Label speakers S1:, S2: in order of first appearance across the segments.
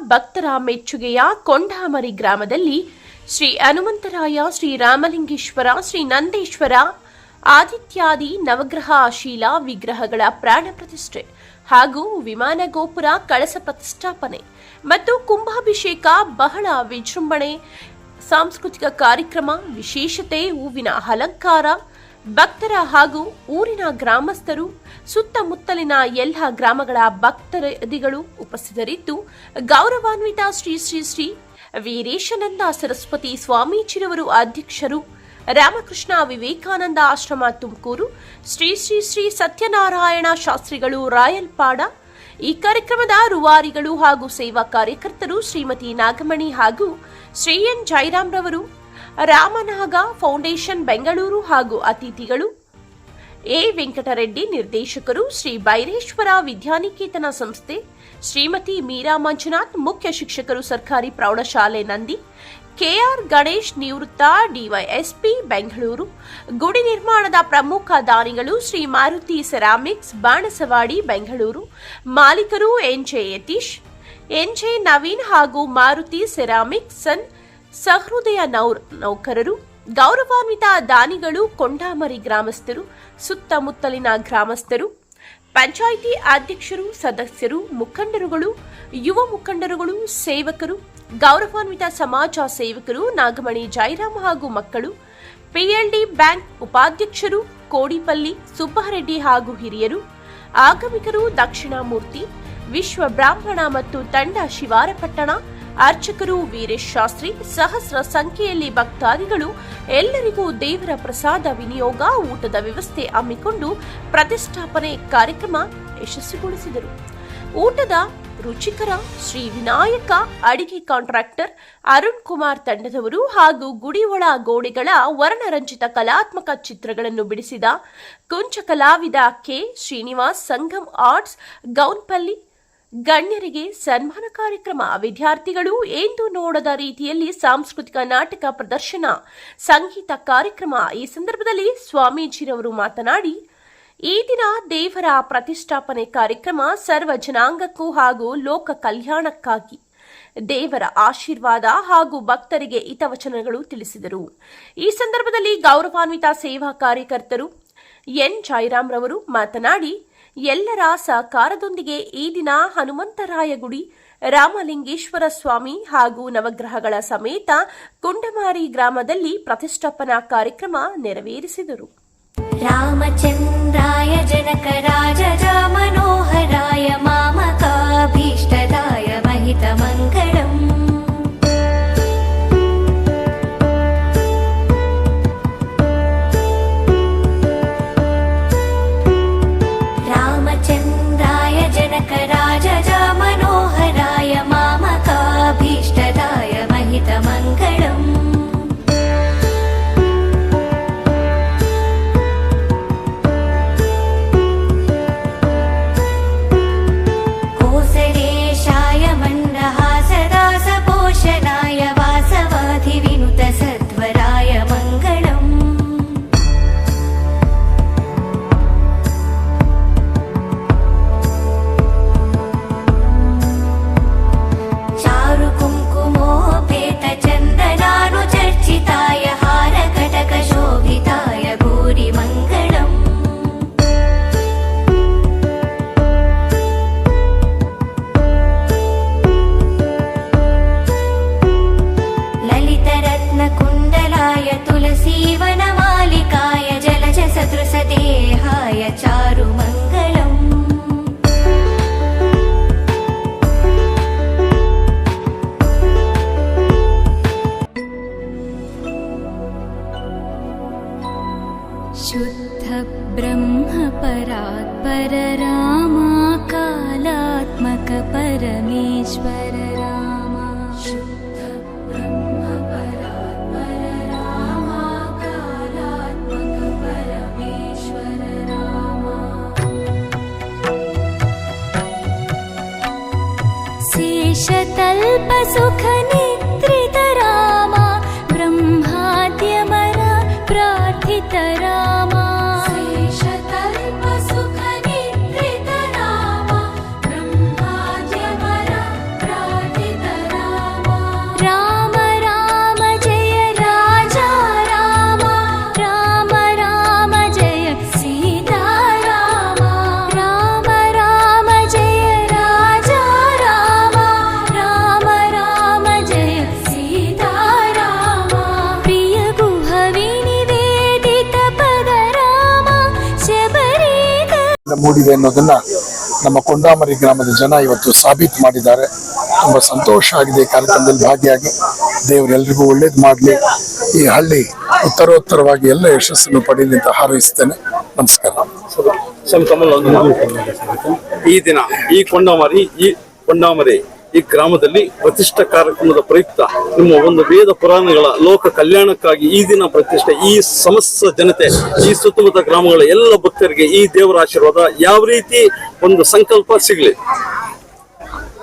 S1: ಭಕ್ತರ ಮೆಚ್ಚುಗೆಯ ಕೊಂಡಾಮರಿ ಗ್ರಾಮದಲ್ಲಿ ಶ್ರೀ ಹನುಮಂತರಾಯ, ಶ್ರೀ ರಾಮಲಿಂಗೇಶ್ವರ, ಶ್ರೀ ನಂದೇಶ್ವರ ಆದಿತ್ಯಾದಿ ನವಗ್ರಹ ಶೀಲ ವಿಗ್ರಹಗಳ ಪ್ರಾಣ ಪ್ರತಿಷ್ಠೆ ಹಾಗೂ ವಿಮಾನ ಗೋಪುರ ಕಳಸ ಪ್ರತಿಷ್ಠಾಪನೆ ಮತ್ತು ಕುಂಭಾಭಿಷೇಕ ಬಹಳ ವಿಜೃಂಭಣೆ, ಸಾಂಸ್ಕೃತಿಕ ಕಾರ್ಯಕ್ರಮ, ವಿಶೇಷತೆ, ಹೂವಿನ ಅಲಂಕಾರ ಭಕ್ತರ ಹಾಗೂ ಊರಿನ ಗ್ರಾಮಸ್ಥರು, ಸುತ್ತಮುತ್ತಲಿನ ಎಲ್ಲ ಗ್ರಾಮಗಳ ಭಕ್ತರದಿಗಳು ಉಪಸ್ಥಿತರಿದ್ದು, ಗೌರವಾನ್ವಿತ ಶ್ರೀ ಶ್ರೀ ಶ್ರೀ ವೀರೇಶಾನಂದ ಸರಸ್ವತಿ ಸ್ವಾಮೀಜಿರವರು ಅಧ್ಯಕ್ಷರು, ರಾಮಕೃಷ್ಣ ವಿವೇಕಾನಂದ ಆಶ್ರಮ ತುಮಕೂರು, ಶ್ರೀ ಶ್ರೀ ಶ್ರೀ ಸತ್ಯನಾರಾಯಣ ಶಾಸ್ತ್ರಿಗಳು ರಾಯಲ್ಪಾಡ, ಈ ಕಾರ್ಯಕ್ರಮದ ರೂವಾರಿಗಳು ಹಾಗೂ ಸೇವಾ ಕಾರ್ಯಕರ್ತರು ಶ್ರೀಮತಿ ನಾಗಮಣಿ ಹಾಗೂ ಶ್ರೀ ಎನ್ ಜೈರಾಮ್ ರವರು ರಾಮನಾಗ ಫೌಂಡೇಶನ್ ಬೆಂಗಳೂರು ಹಾಗೂ ಅತಿಥಿಗಳು. ಎ ವೆಂಕಟರೆಡ್ಡಿ ನಿರ್ದೇಶಕರು ಶ್ರೀ ಬೈರೇಶ್ವರ ವಿದ್ಯಾನಿಕೇತನ ಸಂಸ್ಥೆ, ಶ್ರೀಮತಿ ಮೀರಾ ಮಂಜುನಾಥ್ ಮುಖ್ಯ ಶಿಕ್ಷಕರು ಸರ್ಕಾರಿ ಪ್ರೌಢಶಾಲೆ ನಂದಿ, ಕೆಆರ್ ಗಣೇಶ್ ನಿವೃತ್ತ ಡಿವೈಎಸ್ಪಿ ಬೆಂಗಳೂರು, ಗುಡಿ ನಿರ್ಮಾಣದ ಪ್ರಮುಖ ದಾನಿಗಳು ಶ್ರೀ ಮಾರುತಿ ಸೆರಾಮಿಕ್ಸ್ ಬಾಣಸವಾಡಿ ಬೆಂಗಳೂರು, ಮಾಲೀಕರು ಎನ್ಜೆ ಯತೀಶ್ ಎನ್ಜೆ ನವೀನ್ ಹಾಗೂ ಮಾರುತಿ ಸೆರಾಮಿಕ್ಸ್ ಸನ್ ಸಹೃದಯ ನೌರ್, ನೌಕರರು, ಗೌರವಾನ್ವಿತ ದಾನಿಗಳು, ಕೊಂಡಾಮರಿ ಗ್ರಾಮಸ್ಥರು, ಸುತ್ತಮುತ್ತಲಿನ ಗ್ರಾಮಸ್ಥರು, ಪಂಚಾಯಿತಿ ಅಧ್ಯಕ್ಷರು, ಸದಸ್ಯರು, ಮುಖಂಡರುಗಳು, ಯುವ ಮುಖಂಡರುಗಳು, ಸೇವಕರು, ಗೌರವಾನ್ವಿತ ಸಮಾಜ ಸೇವಕರು, ನಾಗಮಣಿ ಜೈರಾಮ್ ಹಾಗೂ ಮಕ್ಕಳು, ಪಿಎಲ್ಡಿ ಬ್ಯಾಂಕ್ ಉಪಾಧ್ಯಕ್ಷರು, ಕೋಡಿಪಲ್ಲಿ ಸುಬ್ಬಾರೆಡ್ಡಿ ಹಾಗೂ ಹಿರಿಯರು, ಆಗಮಿಕರು ದಕ್ಷಿಣಾಮೂರ್ತಿ, ವಿಶ್ವ ಬ್ರಾಹ್ಮಣ ಮತ್ತು ತಂಡ ಶಿವಾರಪಟ್ಟಣ ಅರ್ಚಕರು ವೀರೇಶ್ ಶಾಸ್ತ್ರಿ ಸಹಸ್ರ ಸಂಖ್ಯೆಯಲ್ಲಿ ಭಕ್ತಾದಿಗಳು, ಎಲ್ಲರಿಗೂ ದೇವರ ಪ್ರಸಾದ, ವಿನಿಯೋಗ, ಊಟದ ವ್ಯವಸ್ಥೆ ಹಮ್ಮಿಕೊಂಡು ಪ್ರತಿಷ್ಠಾಪನೆ ಕಾರ್ಯಕ್ರಮ ಯಶಸ್ವಿಗೊಳಿಸಿದರು. ಊಟದ ರುಚಿಕರ ಶ್ರೀ ವಿನಾಯಕ ಅಡಿಗೆ ಕಾಂಟ್ರಾಕ್ಟರ್ ಅರುಣ್ ಕುಮಾರ್ ತಂಡದವರು ಹಾಗೂ ಗುಡಿ ಒಳ ಗೋಡೆಗಳ ವರ್ಣರಂಜಿತ ಕಲಾತ್ಮಕ ಚಿತ್ರಗಳನ್ನು ಬಿಡಿಸಿದ ಕುಂಚ ಕಲಾವಿದ ಕೆ ಶ್ರೀನಿವಾಸ್ ಸಂಗಮ್ ಆರ್ಟ್ಸ್, ಗೌನ್ಪಲ್ಲಿ ಗಣ್ಯರಿಗೆ ಸನ್ಮಾನ ಕಾರ್ಯಕ್ರಮ, ವಿದ್ಯಾರ್ಥಿಗಳು ಎಂದು ನೋಡದ ರೀತಿಯಲ್ಲಿ ಸಾಂಸ್ಕೃತಿಕ ನಾಟಕ ಪ್ರದರ್ಶನ, ಸಂಗೀತ ಕಾರ್ಯಕ್ರಮ. ಈ ಸಂದರ್ಭದಲ್ಲಿ ಸ್ವಾಮೀಜಿರವರು ಮಾತನಾಡಿ, ಈ ದಿನ ದೇವರ ಪ್ರತಿಷ್ಠಾಪನೆ ಕಾರ್ಯಕ್ರಮ ಸರ್ವ ಜನಾಂಗಕ್ಕೂ ಹಾಗೂ ಲೋಕ ಕಲ್ಯಾಣಕ್ಕಾಗಿ. ದೇವರ ಆಶೀರ್ವಾದ ಹಾಗೂ ಭಕ್ತರಿಗೆ ಹಿತವಚನಗಳು ತಿಳಿಸಿದರು. ಈ ಸಂದರ್ಭದಲ್ಲಿ ಗೌರವಾನ್ವಿತ ಸೇವಾ ಕಾರ್ಯಕರ್ತರು ಎನ್. ಜೈರಾಮ್ ರವರು ಮಾತನಾಡಿ ಎಲ್ಲರ ಸಹಕಾರದೊಂದಿಗೆ ಈ ದಿನ ಹನುಮಂತರಾಯ ಗುಡಿ ರಾಮಲಿಂಗೇಶ್ವರ ಸ್ವಾಮಿ ಹಾಗೂ ನವಗ್ರಹಗಳ ಸಮೇತ ಕುಂಡಮಾರಿ ಗ್ರಾಮದಲ್ಲಿ ಪ್ರತಿಷ್ಠಾಪನಾ ಕಾರ್ಯಕ್ರಮ ನೆರವೇರಿಸಿದರು.
S2: ರಾಮಚಂದ್ರಾಯ
S3: ಮೂಡಿದೆ ಅನ್ನೋದನ್ನ ನಮ್ಮ ಕೊಂಡಾಮರಿ ಗ್ರಾಮದ ಜನ ಇವತ್ತು ಸಾಬೀತು ಮಾಡಿದ್ದಾರೆ. ತುಂಬಾ ಸಂತೋಷ ಆಗಿದೆ ಕಾರ್ಯಕ್ರಮದಲ್ಲಿ ಭಾಗಿಯಾಗಿ. ದೇವರೆಲ್ಲರಿಗೂ ಒಳ್ಳೇದು ಮಾಡಲಿ. ಈ ಹಳ್ಳಿ ಉತ್ತರೋತ್ತರವಾಗಿ ಎಲ್ಲ ಯಶಸ್ಸನ್ನು ಪಡೀಲಿ ಅಂತ ಹಾರೈಸ್ತೇನೆ. ನಮಸ್ಕಾರ.
S4: ಈ ದಿನ ಈ ಕೊಂಡಾಮರಿ ಈ ಕೊಂಡಾಮರಿ ಈ ಗ್ರಾಮದಲ್ಲಿ ಪ್ರತಿಷ್ಠ ಕಾರ್ಯಕ್ರಮದ ಪ್ರಯುಕ್ತ ನಿಮ್ಮ ಒಂದು ವೇದ ಪುರಾಣಗಳ ಲೋಕ ಕಲ್ಯಾಣಕ್ಕಾಗಿ ಈ ದಿನ ಪ್ರತಿಷ್ಠೆ, ಈ ಸಮಸ್ತ ಜನತೆ, ಈ ಸುತ್ತಮುತ್ತ ಗ್ರಾಮಗಳ ಎಲ್ಲ ಭಕ್ತರಿಗೆ ಈ ದೇವರ ಆಶೀರ್ವಾದ ಯಾವ ರೀತಿ ಒಂದು ಸಂಕಲ್ಪ ಸಿಗಲಿ?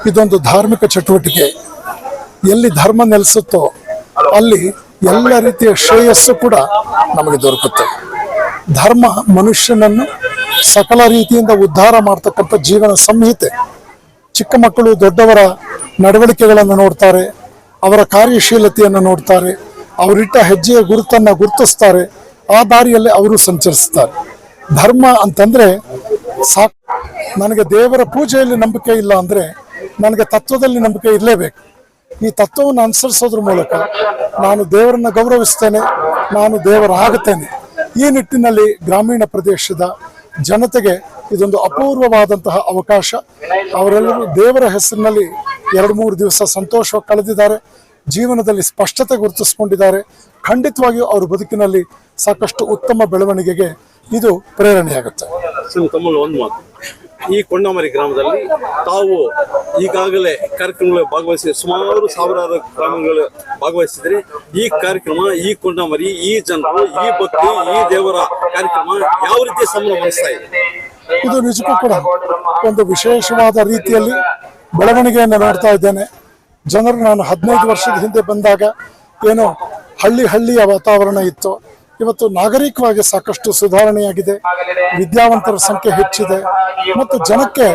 S3: ಇದೊಂದು ಧಾರ್ಮಿಕ ಚಟುವಟಿಕೆ. ಎಲ್ಲಿ ಧರ್ಮ ನೆಲೆಸುತ್ತೋ ಅಲ್ಲಿ ಎಲ್ಲ ರೀತಿಯ ಶ್ರೇಯಸ್ಸು ಕೂಡ ನಮಗೆ ದೊರಕುತ್ತೆ. ಧರ್ಮ ಮನುಷ್ಯನನ್ನು ಸಕಲ ರೀತಿಯಿಂದ ಉದ್ಧಾರ ಮಾಡ್ತಕ್ಕಂಥ ಜೀವನ ಸಂಹಿತೆ ಚಿಕ್ಕ ಮಕ್ಕಳು ದೊಡ್ಡವರ ನಡವಳಿಕೆಗಳನ್ನು ನೋಡ್ತಾರೆ, ಅವರ ಕಾರ್ಯಶೀಲತೆಯನ್ನು ನೋಡ್ತಾರೆ, ಅವರಿಟ್ಟ ಹೆಜ್ಜೆಯ ಗುರುತನ್ನು ಗುರುತಿಸ್ತಾರೆ, ಆ ದಾರಿಯಲ್ಲಿ ಅವರು ಸಂಚರಿಸ್ತಾರೆ. ಧರ್ಮ ಅಂತಂದರೆ ಸಾಕು, ನನಗೆ ದೇವರ ಪೂಜೆಯಲ್ಲಿ ನಂಬಿಕೆ ಇಲ್ಲ ಅಂದರೆ ನನಗೆ ತತ್ವದಲ್ಲಿ ನಂಬಿಕೆ ಇರಲೇಬೇಕು. ಈ ತತ್ವವನ್ನು ಅನುಸರಿಸೋದ್ರ ಮೂಲಕ ನಾನು ದೇವರನ್ನು ಗೌರವಿಸ್ತೇನೆ, ನಾನು ದೇವರಾಗುತ್ತೇನೆ. ಈ ನಿಟ್ಟಿನಲ್ಲಿ ಗ್ರಾಮೀಣ ಪ್ರದೇಶದ ಜನತೆಗೆ ಇದೊಂದು ಅಪೂರ್ವವಾದಂತಹ ಅವಕಾಶ. ಅವರೆಲ್ಲರೂ ದೇವರ ಹೆಸರಿನಲ್ಲಿ ಎರಡು ಮೂರು ದಿವಸ ಸಂತೋಷವಾಗಿ ಕಳೆದಿದ್ದಾರೆ. ಜೀವನದಲ್ಲಿ ಸ್ಪಷ್ಟತೆ ಗುರುತಿಸ್ಕೊಂಡಿದ್ದಾರೆ. ಖಂಡಿತವಾಗಿಯೂ ಅವರ ಬದುಕಿನಲ್ಲಿ ಸಾಕಷ್ಟು ಉತ್ತಮ ಬೆಳವಣಿಗೆಗೆ ಇದು ಪ್ರೇರಣೆಯಾಗುತ್ತೆ.
S4: ಈ ಕೊಂಡಮರಿ ಗ್ರಾಮದಲ್ಲಿ ತಾವು ಈಗಾಗಲೇ ಕಾರ್ಯಕ್ರಮಗಳು ಭಾಗವಹಿಸಿ ಸುಮಾರು ಸಾವಿರಾರು ಗ್ರಾಮಗಳು ಭಾಗವಹಿಸಿದ್ರೆ. ಈ ಕಾರ್ಯಕ್ರಮ ಈ ಕೊಂಡಮರಿ ಈ ಜನರು ಈ ಭಕ್ತಿ ಈ ದೇವರ ಕಾರ್ಯಕ್ರಮ ಯಾವ ರೀತಿ ಸಂಭ್ರಮಿಸ್ತಾ ಇದೆ?
S3: ಇದು ನಿಜಕ್ಕೂ ಕೂಡ ಒಂದು ವಿಶೇಷವಾದ ರೀತಿಯಲ್ಲಿ ಬೆಳವಣಿಗೆಯನ್ನು ನೋಡ್ತಾ ಇದ್ದೇನೆ. ಜನರು ನಾನು ಹದಿನೈದು ವರ್ಷದ ಹಿಂದೆ ಬಂದಾಗ ಏನೋ ಹಳ್ಳಿ ಹಳ್ಳಿಯ ವಾತಾವರಣ ಇತ್ತು. ಇವತ್ತು ನಾಗರಿಕವಾಗಿ ಸಾಕಷ್ಟು ಸುಧಾರಣೆಯಾಗಿದೆ. ವಿದ್ಯಾವಂತರ ಸಂಖ್ಯೆ ಹೆಚ್ಚಿದೆ. ಮತ್ತು ಜನಕ್ಕೆ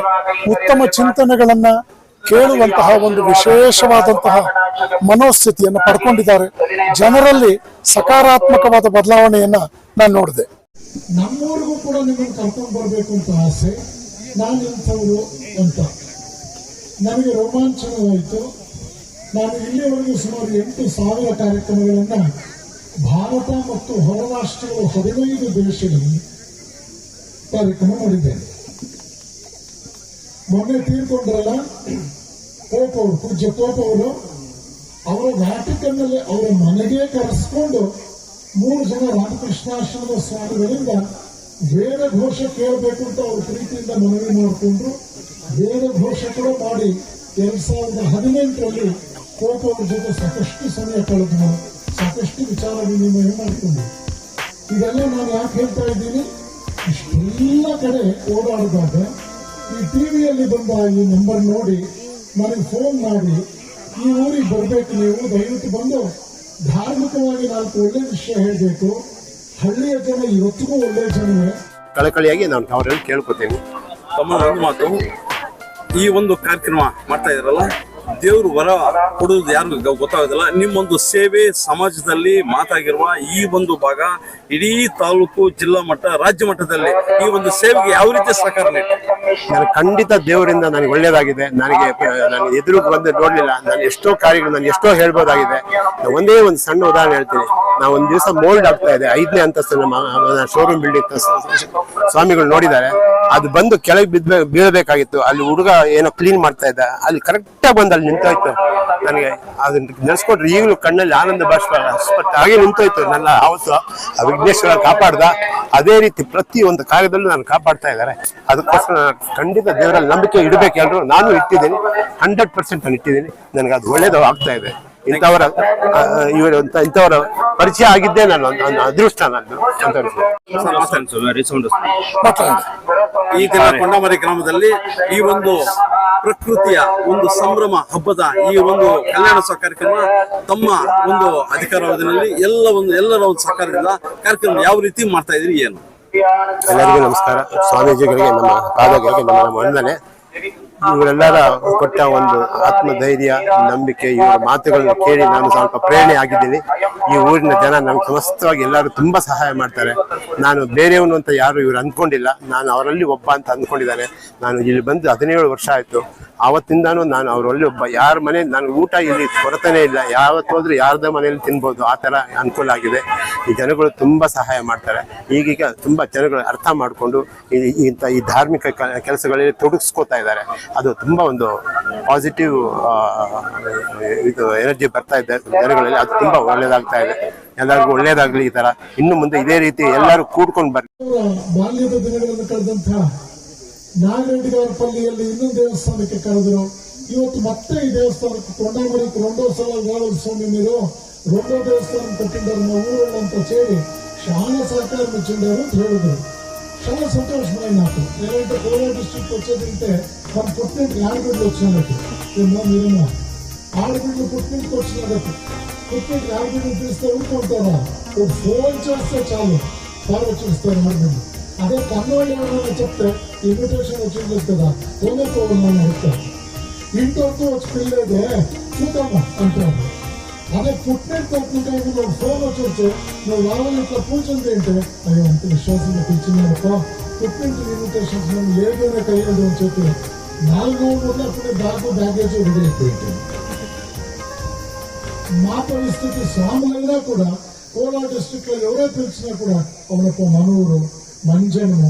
S3: ಉತ್ತಮ ಚಿಂತನೆಗಳನ್ನ ಕೇಳುವಂತಹ ಒಂದು ವಿಶೇಷವಾದಂತಹ ಮನೋಸ್ಥಿತಿಯನ್ನು ಪಡ್ಕೊಂಡಿದ್ದಾರೆ. ಜನರಲ್ಲಿ ಸಕಾರಾತ್ಮಕವಾದ ಬದಲಾವಣೆಯನ್ನ ನಾನು ನೋಡಿದೆ.
S5: ನಮ್ಮೂರಿಗೂ ಕೂಡ ನಿಮ್ಮನ್ನು ಕರ್ಕೊಂಡು ಬರಬೇಕು ಅಂತ ಆಸೆ. ನಾನು ಇಂಥವ್ರು ಅಂತ. ನನಗೆ ರೋಮಾಂಚನವಾಯಿತು. ನಾನು ಇಲ್ಲಿವರೆಗೂ ಸುಮಾರು ಎಂಟು ಸಾವಿರ ಕಾರ್ಯಕ್ರಮಗಳನ್ನ ಭಾರತ ಮತ್ತು ಹೊರ ರಾಷ್ಟ್ರಗಳ ಹದಿನೈದು ದೇಶಗಳಲ್ಲಿ ಕಾರ್ಯಕ್ರಮ ಮಾಡಿದ್ದೇನೆ ಮೊನ್ನೆ ತೀರ್ಕೊಂಡ್ರಲ್ಲ ಪೋಪ್ ಅವರು, ಪೂಜ್ಯ ಪೋಪ್ ಅವರು, ಅವರ ವ್ಯಾಟಿಕನ್ನಲ್ಲಿ ಅವರ ಮನೆಗೆ ಕರೆಸ್ಕೊಂಡು ಮೂರು ಜನ ರಾಮಕೃಷ್ಣಾಶ್ರಮದ ಸ್ವಾಮಿಗಳಿಂದ ವೇದ ಘೋಷ ಕೇಳಬೇಕು ಅಂತ ಅವರು ಪ್ರೀತಿಯಿಂದ ಮನವಿ ಮಾಡಿಕೊಂಡ್ರು. ವೇದ ಕೂಡ ಮಾಡಿ ಎರಡ್ ಸಾವಿರದ ಹದಿನೆಂಟರಲ್ಲಿ ಪೋಪ್ ಅವ್ರ ಜೊತೆ ಸಾಕಷ್ಟು ಸಮಯ ಕಳೆದು ಸಾಕಷ್ಟು ವಿಚಾರ ವಿನಿಮಯ ಮಾಡಿಕೊಂಡು ಇದೆಲ್ಲ ನಾನು ಯಾಕೆ ಹೇಳ್ತಾ ಇದ್ದೀನಿ? ಇಷ್ಟೆಲ್ಲ ಕಡೆ ಓಡಾಡಿದಾಗ ಈ ಟಿವಿಯಲ್ಲಿ ಬಂದ ಈ ನಂಬರ್ ನೋಡಿ ನನಗೆ ಫೋನ್ ಮಾಡಿ ಈ ಊರಿಗೆ ಬರಬೇಕು ನೀವು ದಯವಿಟ್ಟು ಬಂದು ಧಾರ್ಮಿಕವಾಗಿ ನಾಲ್ಕು ಒಳ್ಳೆ ವಿಷಯ ಹೇಳಬೇಕು. ಹಳ್ಳಿಯ ಜನ ಇವತ್ತಿಗೂ ಒಳ್ಳೆಯ ಜನವೇ.
S6: ಕಳಕಳಿಯಾಗಿ ನಾನು ಅವರಲ್ಲಿ ಕೇಳ್ಕೊತೀನಿ.
S4: ತಮ್ಮ ಒಂದು ಮಾತು ಈ ಒಂದು ಕಾರ್ಯಕ್ರಮ ಮಾಡ್ತಾ ಇದ್ರಲ್ಲ? ದೇವ್ರು ವರ ಕೊಡುವುದು ಯಾರಿಗೂ ಗೊತ್ತಾಗೋದಿಲ್ಲ. ನಿಮ್ಮೊಂದು ಸೇವೆ ಸಮಾಜದಲ್ಲಿ ಮಾತಾಗಿರುವ ಈ ಒಂದು ಭಾಗ ಇಡೀ ತಾಲೂಕು ಜಿಲ್ಲಾ ಮಟ್ಟ, ರಾಜ್ಯ ಮಟ್ಟದಲ್ಲಿ ಈ ಒಂದು ಸೇವೆಗೆ ಯಾವ ರೀತಿ ಸಹಕಾರ ನೀಡಿ
S6: ಖಂಡಿತ ದೇವರಿಂದ ನನಗೆ ಒಳ್ಳೇದಾಗಿದೆ. ನನಗೆ ನಾನು ಎದುರು ಬಂದು ನೋಡಲಿಲ್ಲ. ನಾನು ಎಷ್ಟೋ ಕಾರ್ಯಗಳು ನಾನು ಎಷ್ಟೋ ಹೇಳ್ಬೋದಾಗಿದೆ. ಒಂದೇ ಒಂದು ಸಣ್ಣ ಉದಾಹರಣೆ ಹೇಳ್ತೀನಿ. ನಾವು ಒಂದು ದಿವಸ ಮೋಲ್ಡ್ ಆಗ್ತಾ ಇದೆ. ಐದನೇ ಅಂತಸ್ತು ನಮ್ಮ ಶೋರೂಮ್ ಬಿಲ್ಡಿಂಗ್ ಸ್ವಾಮಿಗಳು ನೋಡಿದ್ದಾರೆ. ಅದು ಬಂದು ಕೆಳಗೆ ಬಿದ್ದ ಬೀಳಬೇಕಾಗಿತ್ತು. ಅಲ್ಲಿ ಹುಡುಗ ಏನೋ ಕ್ಲೀನ್ ಮಾಡ್ತಾ ಇದ್ದ. ಅಲ್ಲಿ ಕರೆಕ್ಟಾಗಿ ಬಂದು ಅಲ್ಲಿ ನಿಂತೋಯ್ತು ನನಗೆ. ಅದನ್ನ ನೆನೆಸ್ಕೊಟ್ರೆ ಈಗಲೂ ಕಣ್ಣಲ್ಲಿ ಆನಂದ ಭಾಷ ಹಾಗೆ ನಿಂತೋಯ್ತು. ನನ್ನ ಆವತ್ತು ಆ ವಿಘ್ನೇಶ್ವರ ಕಾಪಾಡ್ದ. ಅದೇ ರೀತಿ ಪ್ರತಿ ಒಂದು ಕಾರ್ಯದಲ್ಲೂ ನಾನು ಕಾಪಾಡ್ತಾ ಇದ್ದಾರೆ. ಅದಕ್ಕೋಸ್ಕರ ಖಂಡಿತ ದೇವರಲ್ಲಿ ನಂಬಿಕೆ ಇಡಬೇಕು ಎಲ್ರು. ನಾನು ಇಟ್ಟಿದ್ದೀನಿ. ಹಂಡ್ರೆಡ್ ಪರ್ಸೆಂಟ್ ನಾನು ಇಟ್ಟಿದ್ದೀನಿ. ನನಗೆ ಅದು ಒಳ್ಳೇದು ಆಗ್ತಾ ಇದೆ. ಇಂಥವರ ಇವರು ಇಂಥವರ ಪರಿಚಯ ಆಗಿದ್ದೇ ನಾನು ಒಂದು ಅದೃಷ್ಟ ನಾನು ಅಂತ
S4: ಕೊಂಡಮರಿ ಗ್ರಾಮದಲ್ಲಿ ಈ ಒಂದು ಪ್ರಕೃತಿಯ ಒಂದು ಸಂಭ್ರಮ ಹಬ್ಬದ ಈ ಒಂದು ಕಲ್ಯಾಣೋತ್ಸವ ಕಾರ್ಯಕ್ರಮ ತಮ್ಮ ಒಂದು ಅಧಿಕಾರದಲ್ಲಿ ಎಲ್ಲ ಒಂದು ಎಲ್ಲರ ಒಂದು ಸಹಕಾರದಿಂದ ಕಾರ್ಯಕ್ರಮ ಯಾವ ರೀತಿ ಮಾಡ್ತಾ ಇದ್ರಿ ಏನು?
S6: ಎಲ್ಲರಿಗೂ ನಮಸ್ಕಾರ. ಸ್ವಾಮೀಜಿಗಳಿಗೆ ನಮ್ಮ ಪಾದಗಳಿಗೆ ನಮ್ಮ ವಂದನೆ. ಇವರೆಲ್ಲರ ಕೊಟ್ಟ ಒಂದು ಆತ್ಮಧೈರ್ಯ, ನಂಬಿಕೆ, ಇವರ ಮಾತುಗಳನ್ನು ಕೇಳಿ ನಾನು ಸ್ವಲ್ಪ ಪ್ರೇರಣೆ ಆಗಿದ್ದೀನಿ. ಈ ಊರಿನ ಜನ ನಮ್ಗೆ ಸಮಸ್ತವಾಗಿ ಎಲ್ಲರೂ ತುಂಬಾ ಸಹಾಯ ಮಾಡ್ತಾರೆ. ನಾನು ಬೇರೆಯವನು ಅಂತ ಯಾರು ಇವ್ರು ಅಂದ್ಕೊಂಡಿಲ್ಲ ನಾನು ಅವರಲ್ಲಿ ಒಬ್ಬ ಅಂತ ಅಂದ್ಕೊಂಡಿದ್ದಾನೆ ನಾನು ಇಲ್ಲಿ ಬಂದು ಹದಿನೇಳು ವರ್ಷ ಆಯ್ತು. ಆವತ್ತಿಂದಾನು ನಾನು ಅವರಲ್ಲಿ ಒಬ್ಬ. ಯಾರ ಮನೆ, ನಾನು ಊಟ ಇಲ್ಲಿ ಕೊರತೆನೇ ಇಲ್ಲ. ಯಾವತ್ತು ಹೋದ್ರೆ ಯಾರ್ದ ಮನೆಯಲ್ಲಿ ತಿನ್ಬೋದು. ಆ ತರ ಅನುಕೂಲ ಆಗಿದೆ. ಈ ಜನಗಳು ತುಂಬಾ ಸಹಾಯ ಮಾಡ್ತಾರೆ. ಈಗೀಗ ತುಂಬಾ ಜನಗಳು ಅರ್ಥ ಮಾಡಿಕೊಂಡು ಇಂಥ ಈ ಧಾರ್ಮಿಕ ಕೆಲಸಗಳಲ್ಲಿ ತೊಡಗಿಸ್ಕೋತಾ ಇದ್ದಾರೆ. ಅದು ತುಂಬ ಒಂದು ಪಾಸಿಟಿವ್ ಇದು ಎನರ್ಜಿ ಬರ್ತಾ ಇದೆ ಜನಗಳಲ್ಲಿ. ಅದು ತುಂಬ ಒಳ್ಳೇದಾಗ್ತಾ ಇದೆ. ಎಲ್ಲರಿಗೂ ಒಳ್ಳೇದಾಗಲಿ ಈ ತರ. ಇನ್ನು ಮುಂದೆ ಇದೇ ರೀತಿ ಎಲ್ಲರೂ ಕೂಡ್ಕೊಂಡು ಬರ್ಲಿ.
S5: ಬಾಲ್ಯದ ದಿನಗಳನ್ನು ಕಳೆದಂತಹ ನಾಗರಡಿಗೌರ ಪಲ್ಲಿಯಲ್ಲಿ ಇನ್ನೊಂದು ದೇವಸ್ಥಾನಕ್ಕೆ ಕರೆದರು. ಇವತ್ತು ಮತ್ತೆ ಈ ದೇವಸ್ಥಾನಕ್ಕೆ ಕೊಂಡಾಮುಖ ರೊಂಡೋ ಸಲ ಸ್ವಾಮಿ ನೀರು ರೊಂಡೋ ದೇವಸ್ಥಾನಕ್ಕೆ ಕೊಟ್ಟಿದ್ದಾರೆ ನಾವು ಅಂತ ಸೇರಿ ಶಾಲಾ ಸಹಕಾರ ಮುಚ್ಚಿದ್ದಾರೆ ಅಂತ ಹೇಳಿದರು. చాలా సంతోషమైంది నాకు నేనంటే కోలార్ డిస్టిక్ వచ్చేదంటే మన పుట్టింటికి ఆడబిడ్డలు వచ్చినట్టు ఏమో మీరేమో ఆడబిడ్డలు పుట్టింటికి వచ్చినట్టు పుట్టింటికి ఆడబిడ్డలు తీస్తే ఊరుకుంటారా ఒక ఫోన్ చేస్తే చాలు. ఫాలో చేస్తారు ఆడబిడ్డలు అదే కన్నవాళ్ళు ఏమన్నా చెప్తే ఇన్విటేషన్ వచ్చింది కదా ఫోనే పోవాలని అడుగుతారు ఇంటివరకు వచ్చి పిల్లలేదే చూద్దామా? అంటారు. అదే పుట్టిన తప్పుకుంటే నువ్వు ఫోన్ వచ్చి నువ్వు వాళ్ళని ఇట్లా కూర్చుంటే అంటే అయ్యో అంత విశ్వాసం కూర్చున్నానుకో పుట్టినట్టు లిమిటేషన్స్ ఏదైనా కయ్యదు అని చెప్పి నాలుగు నాలుగో ఉన్నప్పుడే దాకు బ్యాగేజ్ విడిపోయింది. మా పరిస్థితి సామాన్యంగా కూడా కోలా డిస్టిక్లో ఎవరో పిలిచినా కూడా వాళ్ళకు మనూరు మంజనము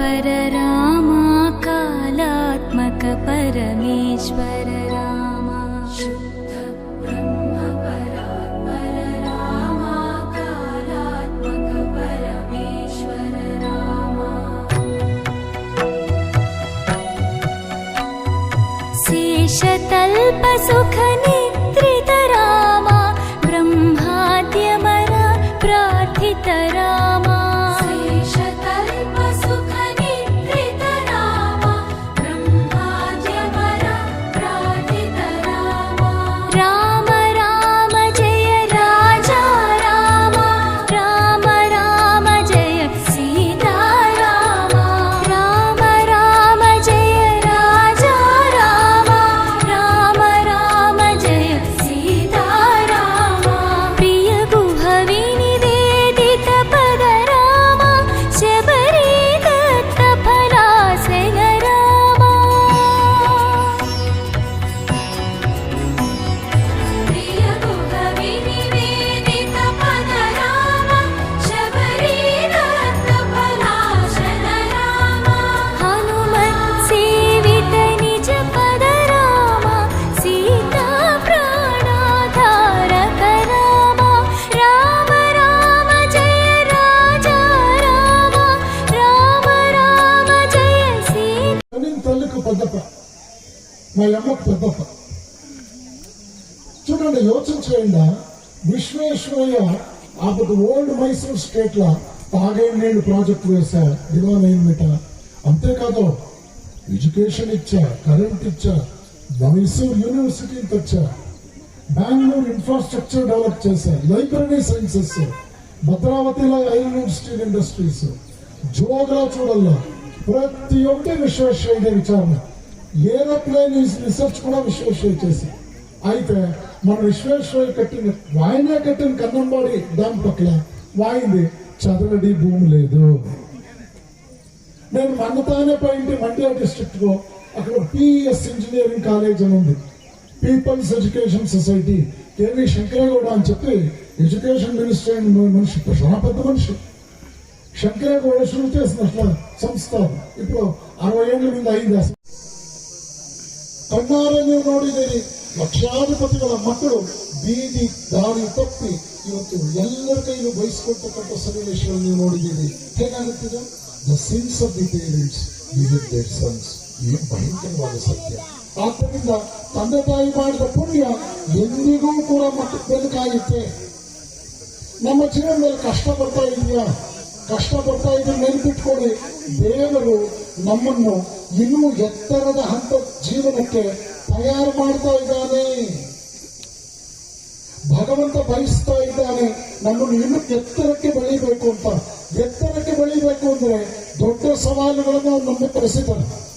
S2: रामा कालात्मक परमेश्वर
S5: మా అమ్మ పెద్దప్ప చూడండి యోచన చేయండి. విశ్వేశ్వరయ్య అప్పుడు ఓల్డ్ మైసూర్ స్టేట్లో తాగేడు నీళ్ళు ప్రాజెక్ట్ వేశా దివాన్ అయిందిట అంతేకాదు ఎడ్యుకేషన్ ఇచ్చా కరెంట్ ఇచ్చా మైసూర్ యూనివర్సిటీ తెచ్చా బెంగళూరు ఇన్ఫ్రాస్ట్రక్చర్ డెవలప్ చేశా లైబ్రరీ సైన్సెస్ భద్రావతిలో ఐరన్ అండ్ స్టీల్ ఇండస్ట్రీస్ జోగ్లా చూడల్లా. ప్రతి ఒక్కటి విశ్వేశ్వరయ్య విచారణ. ఏరోప్లేన్ రీసెర్చ్ కూడా విశ్వేశ్వర చేసి. అయితే మన విశ్వేశ్వర కట్టిన వాయినే కట్టిన కన్నంబాడి డ్యామ్ పక్కల వాయింది చదరడి భూమి లేదు. నేను మన్నతానే పోయింటి మండ్యా డిస్ట్రిక్ట్లో అక్కడ పిఎస్ ఇంజనీరింగ్ కాలేజ్ అని ఉంది. People's education society KV Shankare Gowda అని చెప్పి ఎడ్యుకేషన్ మినిస్టర్ అయిన మనిషి చాలా పెద్ద మనిషి. శంకరేగౌడ శురు చేసిన అట్లా సంస్థ ఇప్పుడు అరవై ఏళ్ళ మీద అయింది అసలు ಕಣ್ಣಾರೆ ನೀವು ನೋಡಿದ್ದೀರಿ ಲಕ್ಷಾಧಿಪತಿಗಳ ಮಕ್ಕಳು ಬೀದಿ, ದಾರಿ ತಪ್ಪಿ ಇವತ್ತು ಎಲ್ಲರ ಕೈಲೂ ಬಯಸ್ಕೊಳ್ತಕ್ಕಂಥ ಸನ್ನಿವೇಶಗಳನ್ನು ನೀವು ನೋಡಿದ್ದೀರಿ ಹೇಗಾಗುತ್ತಿದೆ? The sins of the parents visit their sons ಏನು ಭಯಂಕರವಾದ ಸತ್ಯ. ಆದ್ದರಿಂದ ತಂದೆ ತಾಯಿ ಮಾಡಿದ ಪುಣ್ಯ ಎಂದಿಗೂ ಕೂಡ ಮತ್ತೆ ಬೆಳಕಾಗುತ್ತೆ ನಮ್ಮ ಜೀವನದಲ್ಲಿ ಕಷ್ಟ ಬರ್ತಾ ಇದೆಯಾ? ಕಷ್ಟ ಬರ್ತಾ ಇದ್ರೆ ನೆನಪಿಟ್ಕೊಳ್ಳಿ. ದೇವರು ನಮ್ಮನ್ನು ಇನ್ನೂ ಎತ್ತರದ ಹಂತ ಜೀವನಕ್ಕೆ ತಯಾರು ಮಾಡ್ತಾ ಇದ್ದಾನೆ. ಭಗವಂತ ಬಯಸ್ತಾ ಇದ್ದಾನೆ ನಮ್ಮನ್ನು ಇನ್ನು ಎತ್ತರಕ್ಕೆ ಬೆಳಿಬೇಕು ಅಂತ. ಎತ್ತರಕ್ಕೆ ಬೆಳಿಬೇಕು ಅಂದ್ರೆ ದೊಡ್ಡ ಸವಾಲುಗಳನ್ನು ಅವನು ನಮಗೆ ತರಿಸಿದ್ದಾನೆ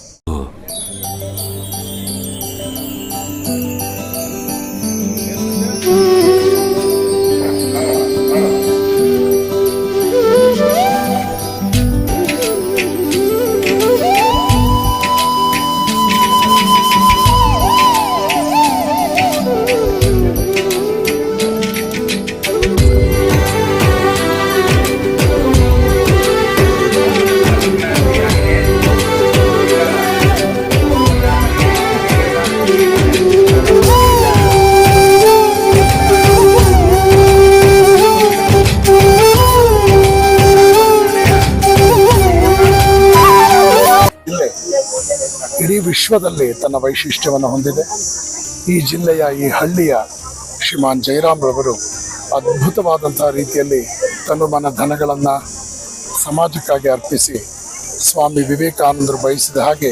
S7: ವಿಶ್ವದಲ್ಲಿ ತನ್ನ ವೈಶಿಷ್ಟ್ಯವನ್ನು ಹೊಂದಿದೆ. ಈ ಜಿಲ್ಲೆಯ, ಈ ಹಳ್ಳಿಯ ಶ್ರೀಮಾನ್ ಜಯರಾಮ್ ಅದ್ಭುತವಾದಂಥ ರೀತಿಯಲ್ಲಿ ತನ್ನ ಮನ ಧನಗಳನ್ನು ಸಮಾಜಕ್ಕಾಗಿ ಅರ್ಪಿಸಿ ಸ್ವಾಮಿ ವಿವೇಕಾನಂದರು ಬಯಸಿದ ಹಾಗೆ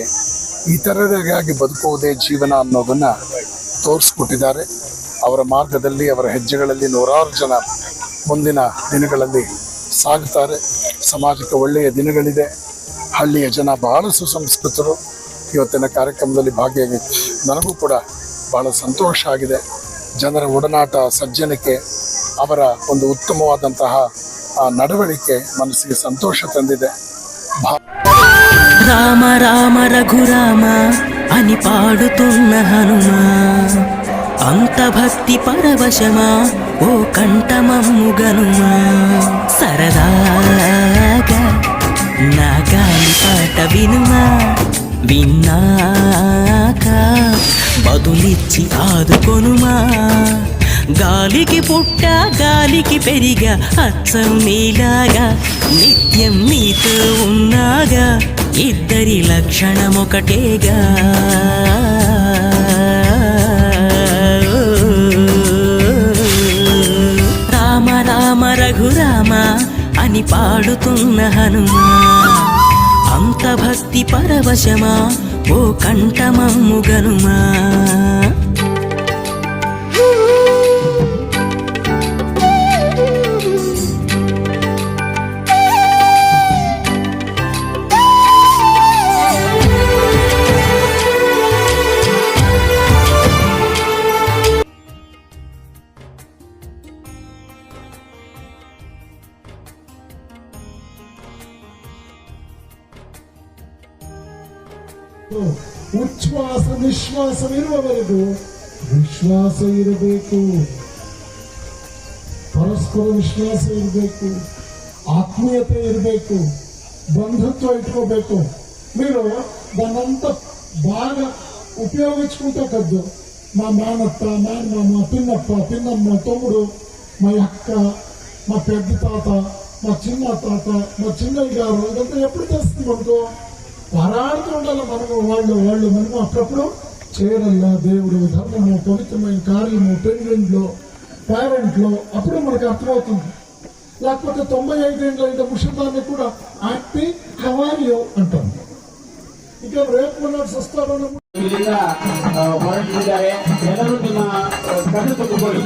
S7: ಇತರರಿಗಾಗಿ ಬದುಕುವುದೇ ಜೀವನ ಅನ್ನೋದನ್ನು ತೋರಿಸ್ಕೊಟ್ಟಿದ್ದಾರೆ. ಅವರ ಮಾರ್ಗದಲ್ಲಿ, ಅವರ ಹೆಜ್ಜೆಗಳಲ್ಲಿ ನೂರಾರು ಜನ ಮುಂದಿನ ದಿನಗಳಲ್ಲಿ ಸಾಗುತ್ತಾರೆ. ಸಮಾಜಕ್ಕೆ ಒಳ್ಳೆಯ ದಿನಗಳಿದೆ. ಹಳ್ಳಿಯ ಜನ ಬಹಳ ಸುಸಂಸ್ಕೃತರು. ಇವತ್ತಿನ ಕಾರ್ಯಕ್ರಮದಲ್ಲಿ ಭಾಗಿಯಾಗಿ ನನಗೂ ಕೂಡ ಬಹಳ ಸಂತೋಷ ಆಗಿದೆ ಜನರ ಒಡನಾಟ ಸಜ್ಜನಿಕೆ ಅವರ ಒಂದು ಉತ್ತಮವಾದಂತಹ ಆ ನಡವಳಿಕೆ ಮನಸ್ಸಿಗೆ ಸಂತೋಷ ತಂದಿದೆ
S8: రామ రామ రఘురామ అని పాడుతున్న హనుమా అంత భక్తి పరవశమా ఓ కంఠమమ్ము గనుమా సరదాగా నా గాలి పాట వినుమా విన్నాక బదులిచ్చి ఆదుకొనుమా? గాలికి పుట్ట గాలికి పెరిగా అచ్చం నీలాగా నిత్యం నీతో ఉన్నాగా ఇద్దరి లక్షణమొకటేగా. రామ రామ రఘురామ అని పాడుతున్న హనుమా. అంత భక్తి పరవశమా ఓ కంఠమమ్ము గనుమా
S5: ಉಚ್ಛ್ವಾಸ ನಿಶ್ವಾಸವಿರುವವರೆಗೂ ವಿಶ್ವಾಸ ಇರಬೇಕು. ಪರಸ್ಪರ ವಿಶ್ವಾಸ ಇರಬೇಕು. ಆತ್ಮೀಯತೆ ಇರಬೇಕು. ಬಂಧುತ್ವ ಇಟ್ಕೋಬೇಕು. ನೀವು ನನ್ನಂತ ಭಾಗ ಉಪಯೋಗಿಸ್ಕೊಳ್ತಕ್ಕದ್ದು ಮಾ ಮಾನಪ್ಪ ಮಾನ್ಮಾಮ ತಿನ್ನಪ್ಪ ತಿನ್ನಮ್ಮ ತೊಂಬುಡು ಮೈ ಅಕ್ಕ, ಮ ಪೆದ್ದ ತಾತ, ಮ ಚಿನ್ನ ತಾತ, ಮ ಚಿನ್ನಯ್ಯಾರು ಇದಂತ ಎಪ್ಪ ಜಾಸ್ತಿ ಬಂತು. పోరాడుతూ ఉండాలి మనము వాళ్ళు వాళ్ళు మనము అప్పుడప్పుడు చేయడల్లా దేవుడు ధర్మము పవిత్రమైన కార్యము పెండ్లింట్లో పేరెంట్లో అప్పుడు మనకు అర్థమవుతుంది లేకపోతే తొంభై ఐదేళ్ళ అయిన ముషిదాన్ని కూడా హ్యాపీ హవారియో అంటాం ఇక రేపు మొన్నటి వస్తారన్న
S9: ಇಲ್ಲಿಂದ ಆ, ಹೊರಟಿದ್ದಾರೆ ಎಲ್ಲರೂ ನಿಮ್ಮ ಆ, ಕಣ್ಣು ತುಂಬಿಕೊಳ್ಳಿ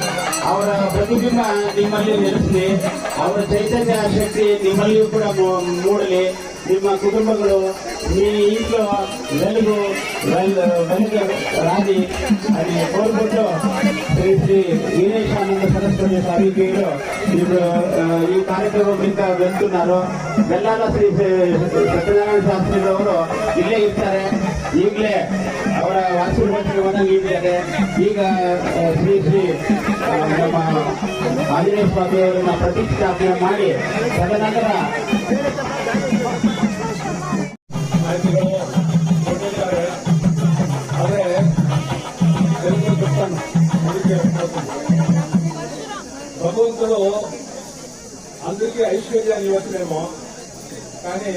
S9: ಅವರ ಪ್ರತಿಬಿಂಬ ನಿಮ್ಮಲ್ಲಿ ನೆಲೆಸಲಿ ಅವರ ಚೈತನ್ಯ ಶಕ್ತಿ ನಿಮ್ಮಲ್ಲಿಯೂ ಕೂಡ ಮೂ- ಮೂಡಲಿ ನಿಮ್ಮ ಕುಟುಂಬಗಳು మీ ఇంట్లో వెలుగు వెల్- వెలుగు రాని అని కోరుకుంటూ శ్రీ శ్రీ వీరేశానంద సరస్వతి సావికీయులు ఇప్పుడు ఆ, ఈ కార్యక్రమం ఇంకా వెళ్తున్నారు ಬೆಲ್ಲಾಲ ಶ್ರೀ ಸತ್ಯನಾರಾಯಣ ಶಾಸ್ತ್ರಿ ಅವರು ಇಲ್ಲೇ ಇರ್ತಾರೆ ಈಗಲೇ ಅವರ ಆಶೀರ್ವಚನವನ್ನು ನೀಡಿದ್ದಾರೆ ಈಗ ಆ, ಶ್ರೀ ಶ್ರೀ ಆ, ನಮ್ಮ ಆಂಜನೇಯ ಸ್ವಾಮಿ ಅವರನ್ನ ಪ್ರತಿಷ್ಠಾಪನೆ ಮಾಡಿ ತದನಂತರ
S10: సంస్థలో అందరికీ ఐశ్వర్యాన్ని ఇవ్వచ్చేమో కానీ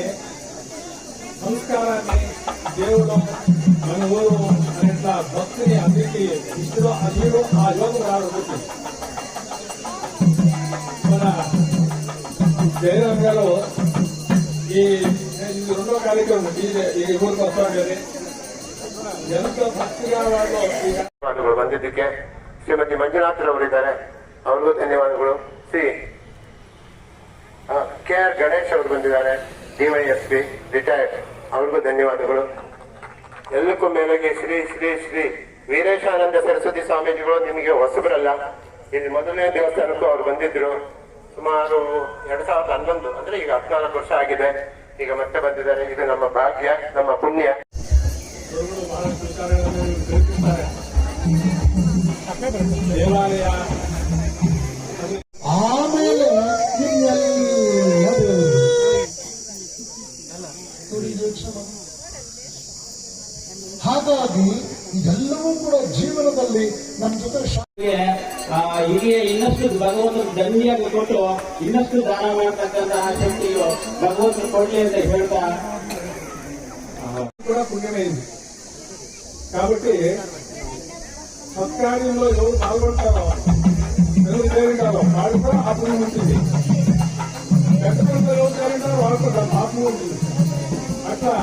S10: సంస్కారాన్ని దేవుడు మన ఊరు అనేట్ల భక్తిని అందరికీ ఇష్టలో అందరూ ఆ యోగం రావడం మన జయరాం గారు ఈ రెండో కార్యక్రమం ఈ ఊరికి వస్తాడు కానీ ఎంతో భక్తిగా వాళ్ళు
S6: ಶ್ರೀಮತಿ ಮಂಜುನಾಥ್ ರವರಿದ್ದಾರೆ ಅವ್ರಿಗೂ ಧನ್ಯವಾದಗಳು. ಸಿ. ಕೆ. ಆರ್. ಗಣೇಶ್ ಅವರು ಬಂದಿದ್ದಾರೆ ಡಿವೈಎಸ್ಪಿ ರಿಟೈರ್ಡ್. ಅವ್ರಿಗೂ ಧನ್ಯವಾದಗಳು. ಎಲ್ಲಕ್ಕೂ ಮೇಲಾಗಿ ಶ್ರೀ ಶ್ರೀ ಶ್ರೀ ವೀರೇಶಾನಂದ ಸರಸ್ವತಿ ಸ್ವಾಮೀಜಿಗಳು, ನಿಮಗೆ ಹೊಸಬರಲ್ಲ. ಇಲ್ಲಿ ಮೊದಲನೇ ದೇವಸ್ಥಾನಕ್ಕೂ ಅವ್ರು ಬಂದಿದ್ರು. ಸುಮಾರು ಎರಡ್ ಸಾವಿರದ ಹನ್ನೊಂದು, ಅಂದ್ರೆ ಈಗ ಹದಿನಾಲ್ಕು ವರ್ಷ ಆಗಿದೆ. ಈಗ ಮತ್ತೆ ಬಂದಿದ್ದಾರೆ. ಇದು ನಮ್ಮ ಭಾಗ್ಯ, ನಮ್ಮ ಪುಣ್ಯ.
S10: ದೇವಾಲಯ
S5: ಆಮೇಲೆ ಇನ್ನೆಲ್ಲ ದೇವರು ನೋಡಿ ಇದು ಕ್ಷಮ. ಹಾಗಾಗಿ ಇದೆಲ್ಲವೂ ಕೂಡ ಜೀವನದಲ್ಲಿ ನಮ್ಮ ಜೊತೆ ಶಾ-
S9: ಆ, ಹೀಗೆ ಇನ್ನಷ್ಟು ಭಗವಂತ ದಂಡಿಯಾಗಿ ಕೊಟ್ಟು ಇನ್ನಷ್ಟು ದಾನ ಮಾಡತಕ್ಕಂತಹ ಶಕ್ತಿಯು ಭಗವಂತ ಕೊಡ್ಲಿ ಅಂತ ಹೇಳ್ತಾ
S10: కూడా పుణ్యమే ఇది కాబట్టి సత్కార్యంలో ఎవరు పాల్గొంటారో నువ్వు లేదు ఉంటుంది పెద్దపల్లి జరుగుతారంటే వాళ్ళు కూడా ఆత్మ ఉంటుంది అట్లా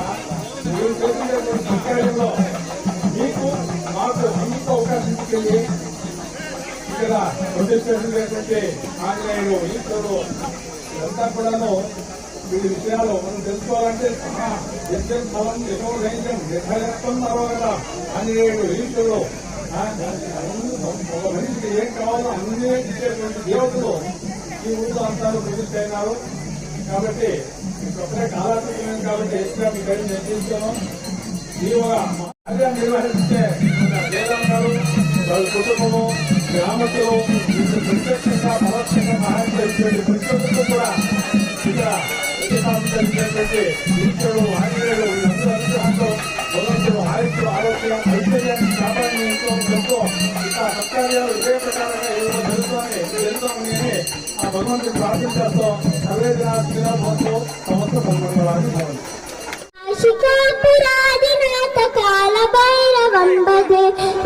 S10: మీకు మాకు అన్నింటికి అవకాశం ఇచ్చింది ఇక్కడ ప్రతిష్ఠించినటువంటి ఆంగ్లేయుడు ఈశ్వరుడు ఇదంతా కూడాను వీడి విషయాలు మనం తెలుసుకోవాలంటే ఎస్ఎస్ భవన్ ఎటువంటి నిర్ధారిస్తున్నారు కదా ఆంజనేయుడు ఈశ్వరుడు మనిషికి ఏం కావాలో అన్నీ ఇచ్చేటువంటి దేవతలు ఈ ఊళ్ళో అంతారు ప్రతిష్ఠ అయినారు కాబట్టి ఒకటే కాలాతీతం కాబట్టి ఎక్కువ మీ గడి నిర్ణయించాను ఈ ఒక కార్యం నిర్వహించే వేదాంతాలు వాళ్ళ కుటుంబము గ్రామస్తులు వీళ్ళు ప్రత్యక్షంగా పరోక్షంగా సహాయం చేసేటువంటి ప్రతి ఒక్కరు కూడా ఇక్కడ జరిగినటువంటి ఈశ్వరుడు ఆంజనేయుడు అందరూ అనుగ్రహంతో భగవంతుడు ఆయుష్లు ఆరోగ్యం ఐశ్వర్యాన్ని ప్రభుత్వం ఎంతో సత్కార్యాలు ఇదే ప్రకారంగా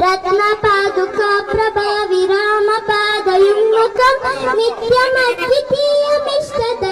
S11: రత్న పాదుక ప్రభా విరామ
S6: పాదయుముఖం నిత్యమద్వితీయమిష్టద